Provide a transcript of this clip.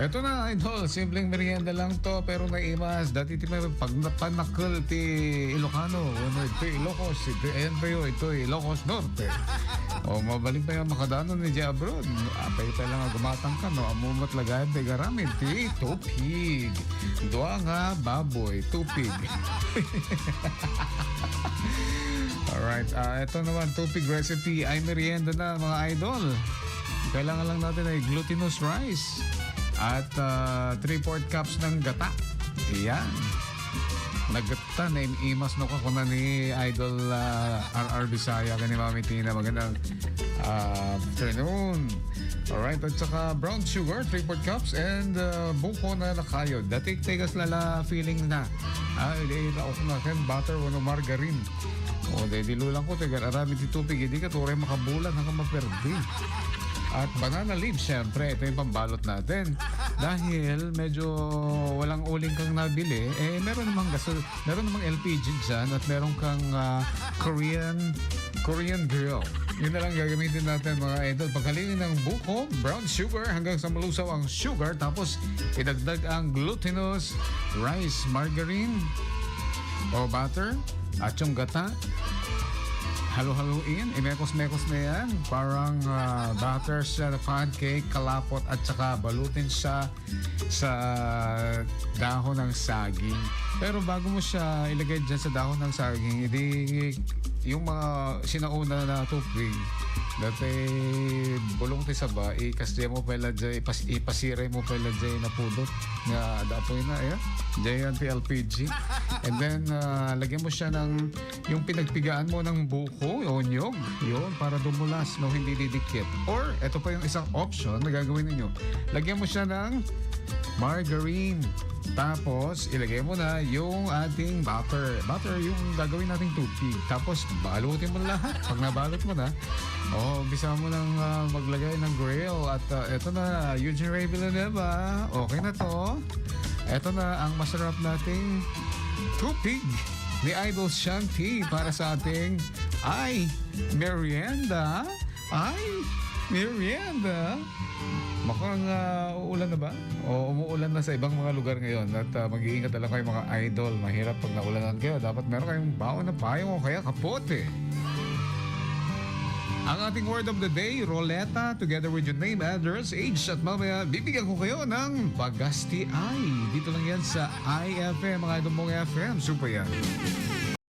Eto na, idol. Simpleng merienda lang to, pero naimas. Dati ti may pag napanakal ti Ilocano. Ano, ito Ilocos. Ito, ayan pa yun. Ito Ilocos Norte. o mabalik pa yung makadano ni Jay abroad. Apay pa lang gumatang ka, no? Amumat lagayan ti garamit. Ti tupig. Dua nga baboy. Tupig. Alright, ah ito naman, tupig recipe ay merienda na mga idol. Kailangan lang natin ay glutinous rice at 3-4 cups ng gata. Iyan. Nagata na imas no kako na ni Idol ah, RR Bisaya kani Mami Tina. Magandang ah, afternoon. Alright, at saka brown sugar, 3-4 cups, and uh, buko na nakayo. Dating tegas lala feeling na. Ah, hindi ako na ken butter o margarine. O, de, dilulang ko, taga arami ti tubig, hindi ka turay makabulan hanggang maperdi. At banana leaves, syempre, ito yung pambalot natin. Dahil medyo walang uling kang nabili, eh meron namang gasol, meron namang LPG dyan at meron kang ah, Korean Korean grill. Yun na lang gagamitin natin mga idol. Paghalinin ng buko, brown sugar hanggang sa malusaw ang sugar. Tapos idagdag ang glutinous rice margarine o butter at yung gata halo-haluin, imekos-mekos na yan. Parang ah, batter siya na pancake, kalapot at saka balutin siya sa dahon ng saging. Pero bago mo siya ilagay dyan sa dahon ng saging, hindi yung mga sinauna na tubig, dati bulong ti saba, ikasya mo pala dyan, ipas, ipasiray mo pala dyan na pudot nga dapoy na, ayan. Dyan ti LPG. And then, ah, lagyan mo siya ng yung pinagpigaan mo ng buko o nyog. Yun, para dumulas, no, hindi didikit. Or, ito pa yung isang option na gagawin ninyo. Lagyan mo siya ng margarine. Tapos, ilagay mo na yung ating butter. Butter yung gagawin nating tubig. Tapos, balutin mo lahat. Pag nabalot mo na, oh, umpisa mo nang ah, maglagay ng grill. At ah, eto na, Eugene Ray Villanueva. Okay na to. Eto na ang masarap nating tupig ni Idol Shanti para sa ating ay merienda. Ay merienda. Mukhang ah, uulan na ba? O umuulan na sa ibang mga lugar ngayon at ah, mag-iingat na lang kayo mga idol. Mahirap pag naulanan kayo. Dapat meron kayong baon na payong o kaya kapote. Ang ating word of the day, roleta, together with your name, address, age, at mamaya, bibigyan ko kayo ng Bagasti Ay. Dito lang yan sa IFM, mga idol mong FM. Super yan.